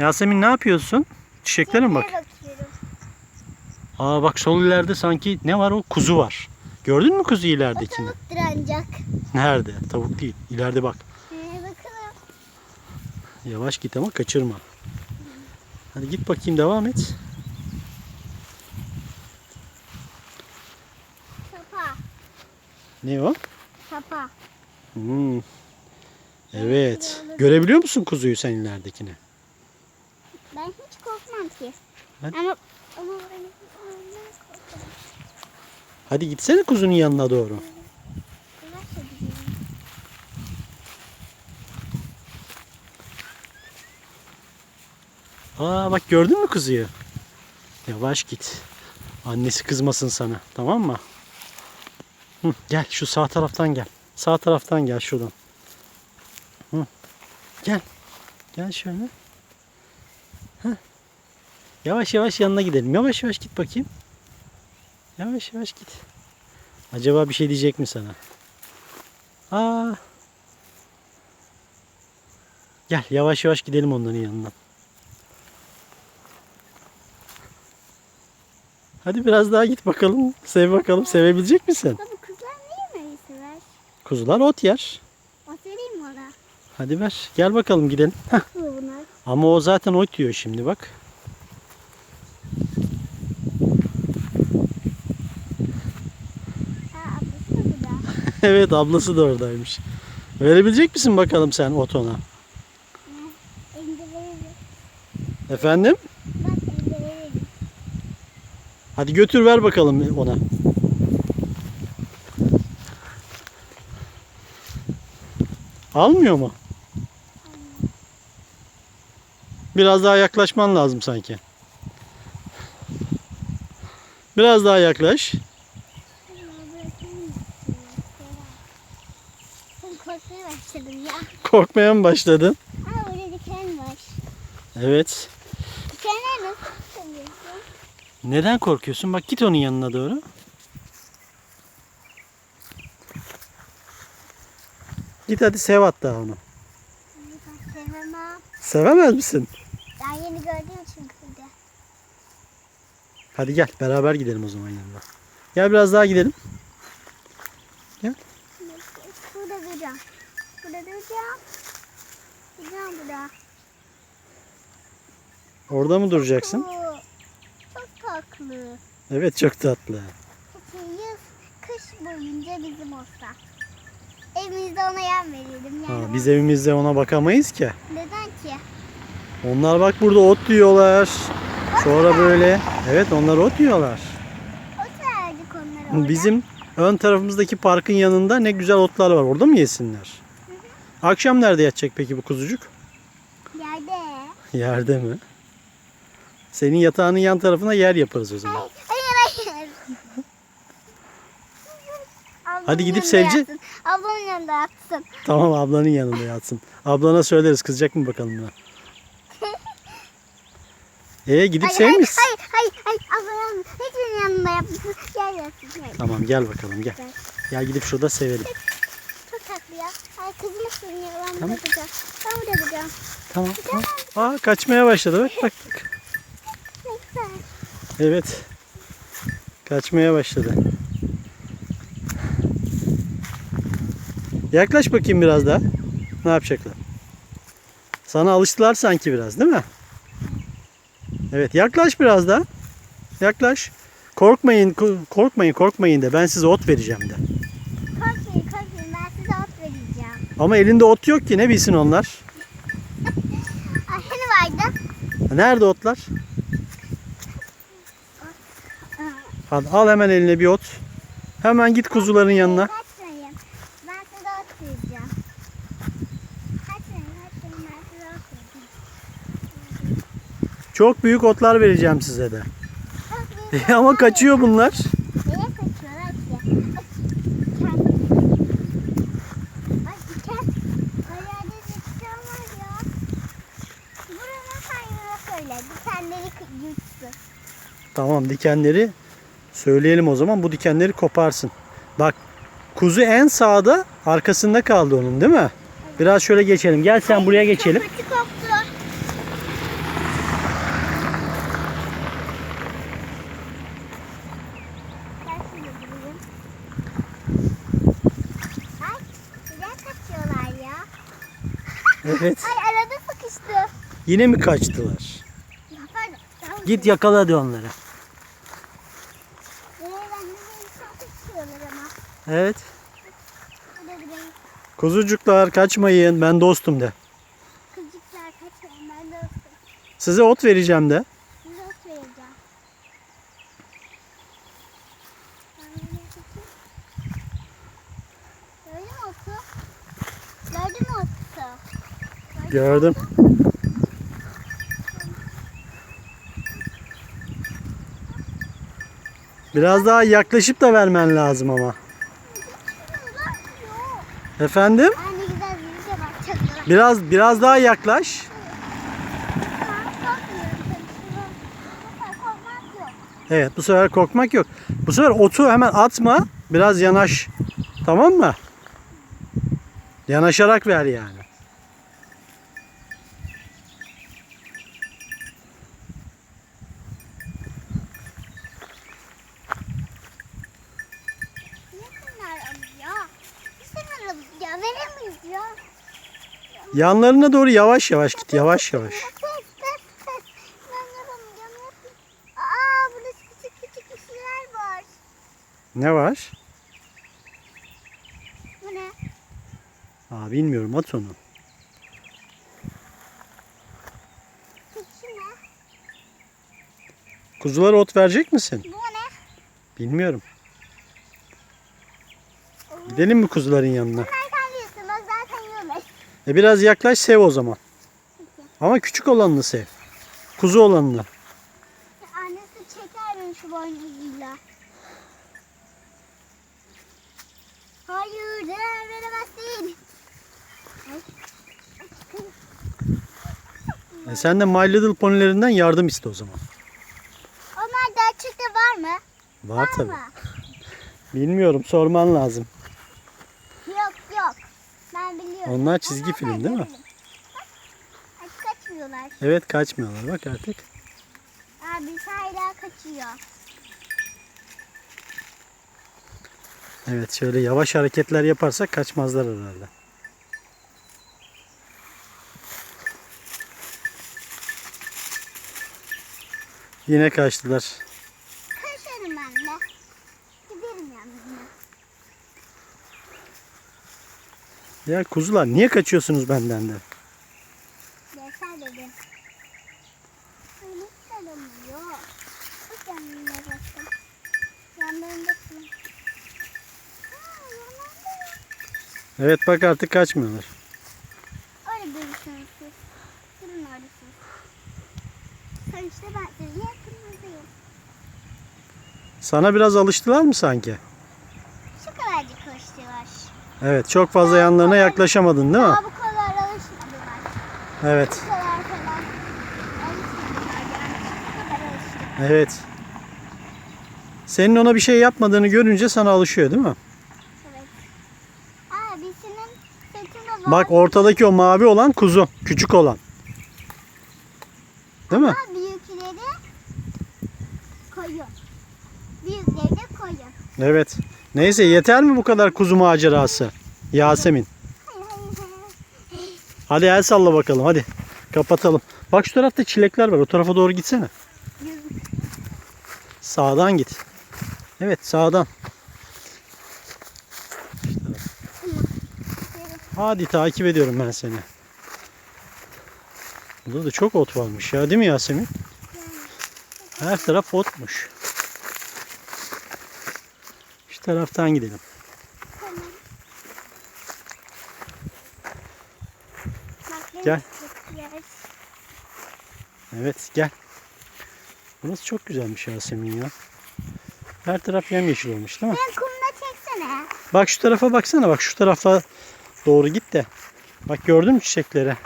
Yasemin ne yapıyorsun? Çiçeklere mi bak? Bakıyorum. Aa bak sol ileride sanki ne var o? Kuzu var. Gördün mü kuzu O ileridekini? tavuktur ancak. Nerede? Tavuk değil. İleride bak. Ee, bakalım. Yavaş git ama kaçırma. Hadi git bakayım devam et. Sapa. Ne o? Sapa. Hmm. Evet. Görebiliyor musun kuzuyu sen ileridekini? Hadi. Ama. Hadi gitsene kuzunun yanına doğru. Aa bak gördün mü kuzuyu? Yavaş git. Annesi kızmasın sana. Tamam mı? Hı, gel şu sağ taraftan gel. Sağ taraftan gel şuradan. Hı. Gel. Gel şöyle. Heh. Yavaş yavaş yanına gidelim. Yavaş yavaş git bakayım. Yavaş yavaş git. Acaba bir şey diyecek mi sana? Aa. Gel yavaş yavaş gidelim onların yanına. Hadi biraz daha git bakalım. Sev bakalım. Sevebilecek misin? Baba kızlar ne yemeği sever? Kuzular ot yer. O vereyim ona? Hadi ver. Gel bakalım gidelim. Heh. Ama o zaten ot yiyor şimdi bak. Ha ablası da burada. evet ablası da oradaymış. Verebilecek misin bakalım sen ot ona? Elinde veririm. Efendim? Bak. Hadi götür ver bakalım ona. Almıyor mu? Biraz daha yaklaşman lazım sanki. Biraz daha yaklaş. Ben korkmaya başladım ya. Korkmaya mı başladın? Aa burada diken var. Evet. Dikenler nasıl tutamıyorsun? Neden korkuyorsun? Bak git onun yanına doğru. Git hadi sev hatta onu. Ben sevmem. Sevemez misin? Ben yeni gördüğüm için kırdı. Hadi gel beraber gidelim o zaman yanına. Gel biraz daha gidelim. Burada duracağım. Burada duracağım. Duracağım burada. Orada mı duracaksın? Oo, Çok tatlı. Evet çok tatlı. Yaz, kış boyunca bizim olsa. Evimizde ona yem verelim. Yani Ha, biz evimizde ona bakamayız ki. Neden ki? Onlar bak burada ot yiyorlar. Sonra böyle. Evet onlar ot yiyorlar. O verdik onlara orada. Bizim ön tarafımızdaki parkın yanında ne güzel otlar var. Orada mı yesinler? Akşam nerede yatacak peki bu kuzucuk? Yerde. Yerde mi? Senin yatağının yan tarafına yer yaparız o zaman. Hayır hayır hayır. Hadi gidip Sevci-. Ablamın yanında yatsın. Tamam ablanın yanında yatsın. Ablana söyleriz kızacak mı bakalım buna. Ee gidip Hayır, sevmiş. Hayır hayır hayır. Ablamın hepsinin yanında yapsın. Gel yatsın. Gel. Tamam gel bakalım gel. Gel. Gel gidip şurada sevelim. Ya. Ay kızım ısınıyor. Ben Tamam. burada duracağım. Ben burada duracağım. Tamam tamam. Aa kaçmaya başladı bak bak. bak. Evet. Kaçmaya başladı. Yaklaş bakayım biraz daha. Ne yapacaklar? Sana alıştılar sanki biraz değil mi? Evet yaklaş biraz daha. Yaklaş. Korkmayın, ko- korkmayın, korkmayın de ben size ot vereceğim de. Korkmayın korkmayın. Ben size ot vereceğim. Ama elinde ot yok ki ne bilsin onlar? Hani vardı? Nerede otlar? Hadi al hemen eline bir ot. Hemen git kuzuların yanına. Kaçmayın. Ben size ot vereceğim. Kaçmayın kaçmayın. Ben size ot vereceğim. Çok büyük otlar vereceğim size de. Ama kaçıyor bunlar. Tamam dikenleri söyleyelim o zaman. Bu dikenleri koparsın. Bak kuzu en sağda arkasında kaldı onun değil mi? Biraz şöyle geçelim. Gel sen buraya geçelim. Evet. Ay arada sıkıştı. Yine mi kaçtılar? Git yakala hadi onları. Evet. Hadi bir de Kuzucuklar kaçmayın. Ben dostum de. kızcıklar kaçmayın. Ben de olsun. Size ot vereceğim de. Size ot vereceğim. Gördün mü otu? Gördün mü otu? Gördüm. Biraz daha yaklaşıp da vermen lazım ama. Efendim? Çakıra. Biraz biraz daha yaklaş. Evet bu sefer korkmak yok. Bu sefer otu hemen atma. Biraz yanaş. Tamam mı? Yanaşarak ver yani. Ya veremeyiz ya. Yanlarına doğru yavaş yavaş git. Yavaş yavaş. Aa burada küçük küçük var. Ne var? Bu ne? Aa, bilmiyorum at onu. Keçi ne? Kuzulara ot verecek misin? Bu ne? Bilmiyorum. Gidelim mi kuzuların yanına? Bunlar kalıyorsun. O zaten yiyorlar. E biraz yaklaş sev o zaman. Ama küçük olanını sev. Kuzu olanını. Annesi çeker beni şu boynuzuyla. Hayır, veremezsin. E sen de My Little Pony'lerinden yardım iste o zaman. Onlar gerçekte var mı? Var tabii. mı? Bilmiyorum sorman lazım. Biliyorum. Onlar çizgi film ben değil mi? bilirim. Bak, Hadi kaçmıyorlar. Evet kaçmıyorlar bak artık. Abi hala kaçıyor. Evet şöyle yavaş hareketler yaparsak kaçmazlar herhalde. Yine kaçtılar. Kaçarım ben de. Giderim yanına. Ya kuzular niye kaçıyorsunuz benden de? Dedim. Evet bak artık kaçmıyorlar. Öyle görürsünüz siz. Durun oradasınız. İşte ben sizi yakınınızdayım. Sana biraz alıştılar mı sanki? Evet çok fazla yanlarına yaklaşamadın değil mi? Daha bu kadar alışmadılar. Evet. Bu kadar falan alışmadılar yani. Bu kadar alıştık. Evet. Senin ona bir şey yapmadığını görünce sana alışıyor değil mi? Evet. Senin sırtında var. Bak ortadaki o mavi olan kuzu. Küçük olan. Değil mi? Ama büyükleri koyun. Büyükleri koyun. Evet. Neyse yeter mi bu kadar kuzu macerası? Yasemin. Hadi el salla bakalım hadi. Kapatalım. Bak şu tarafta çilekler var. O tarafa doğru gitsene. Sağdan git. Evet sağdan. Hadi takip ediyorum ben seni. Burada da çok ot varmış ya değil mi Yasemin? Her taraf otmuş. Taraftan gidelim. Tamam. Gel. Evet gel. Burası çok güzelmiş Yasemin ya. Her taraf yemyeşil olmuş değil mi? Ben kumda çeksene. Bak şu tarafa baksana bak şu tarafa doğru git de. Bak gördün mü çiçekleri?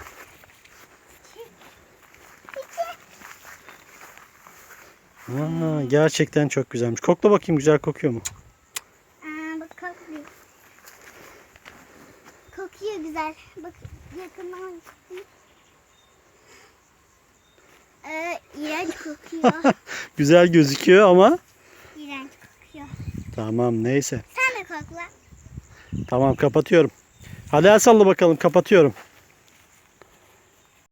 Aa, gerçekten çok güzelmiş. Kokla bakayım güzel kokuyor mu? Aa, bak kokuyor. Kokuyor güzel. Bak yakından. Ee, iğrenç kokuyor. Güzel gözüküyor ama iğrenç kokuyor. tamam neyse. Sen de kokla. Tamam kapatıyorum. Hadi el salla bakalım kapatıyorum.